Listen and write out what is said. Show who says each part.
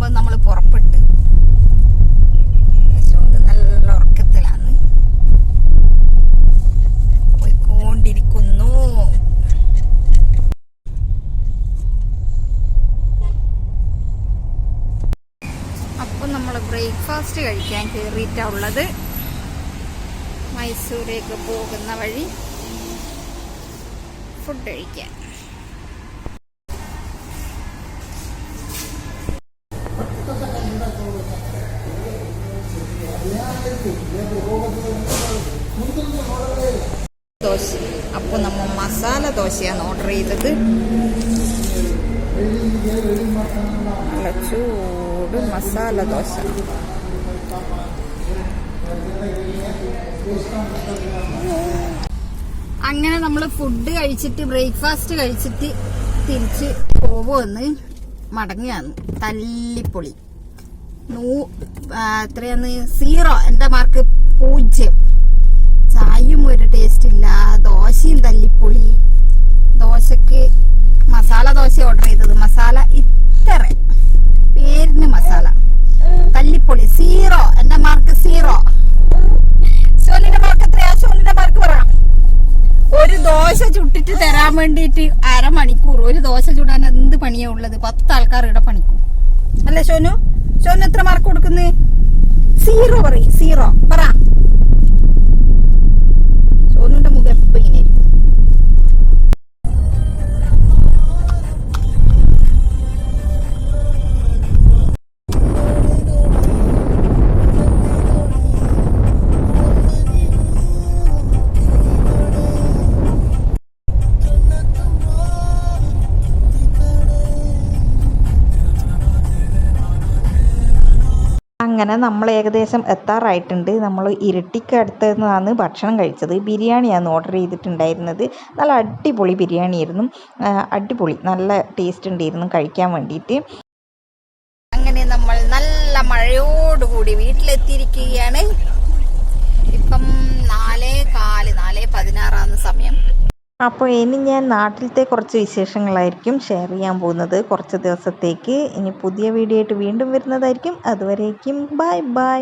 Speaker 1: ഒമ്പത് നമ്മൾ പുറപ്പെട്ട്. ശോക് നല്ല ഉറക്കത്തിലാണ്. പോയിക്കൊണ്ടിരിക്കുന്നു. അപ്പം നമ്മൾ ബ്രേക്ക്ഫാസ്റ്റ് കഴിക്കാൻ കയറിയിട്ടുള്ളത് മൈസൂരേക്ക് പോകുന്ന വഴി ഫുഡ് കഴിക്കാൻ. ദോശ. അപ്പോൾ നമ്മൾ മസാല ദോശയാണ് ഓർഡർ ചെയ്തത്. നല്ല ചൂട് മസാല ദോശ. അങ്ങനെ നമ്മൾ ഫുഡ് കഴിച്ചിട്ട് ബ്രേക്ക്ഫാസ്റ്റ് കഴിച്ചിട്ട് തിരിച്ച് പോകുമെന്ന് മടങ്ങിയാണ് തല്ലിപ്പൊളി. നൂ എത്രയാന്ന് സീറോ. എന്റെ മാർക്ക് പൂജ്യം. ചായയും ഒരു ടേസ്റ്റ് ഇല്ല. ദോശയും തല്ലിപ്പൊളി. ദോശക്ക് മസാല ദോശ ഓർഡർ ചെയ്തത്. മസാല ഇത്ര. പേരിന് മസാല. തല്ലിപ്പൊളി. സീറോ. എന്റെ മാർക്ക് സീറോ. മാർക്ക് എത്രയാ? മാർക്ക് പറ. ഒരു ദോശ ചുട്ടിട്ട് തരാൻ വേണ്ടിയിട്ട് അരമണിക്കൂർ. ഒരു ദോശ ചുടാൻ എന്ത് പണിയാ ഉള്ളത്? പത്ത് ആൾക്കാർ ഇവിടെ പണിക്കും. അല്ലേ സോനു? സോനു എത്ര മാർക്ക് കൊടുക്കുന്നേ? സീറോ പറയും സീറോ പറ.
Speaker 2: അങ്ങനെ നമ്മൾ ഏകദേശം എത്താറായിട്ടുണ്ട്. നമ്മൾ ഇരട്ടിക്ക് അടുത്ത് നിന്നാണ് ഭക്ഷണം കഴിച്ചത്. ബിരിയാണിയാണ് ഓർഡർ ചെയ്തിട്ടുണ്ടായിരുന്നത്. നല്ല അടിപൊളി ബിരിയാണിയായിരുന്നു. അടിപൊളി. നല്ല ടേസ്റ്റ് ഉണ്ടായിരുന്നു കഴിക്കാൻ വേണ്ടിയിട്ട്.
Speaker 1: അങ്ങനെ നമ്മൾ നല്ല മഴയോടുകൂടി വീട്ടിലെത്തിയിരിക്കുകയാണ്.
Speaker 2: അപ്പോൾ ഇനി ഞാൻ നാട്ടിലത്തെ കുറച്ച് വിശേഷങ്ങളായിരിക്കും ഷെയർ ചെയ്യാൻ പോകുന്നത്. കുറച്ച് ദിവസത്തേക്ക് ഇനി പുതിയ വീഡിയോ ആയിട്ട് വീണ്ടും വരുന്നതായിരിക്കും. അതുവരേക്കും ബൈ ബൈ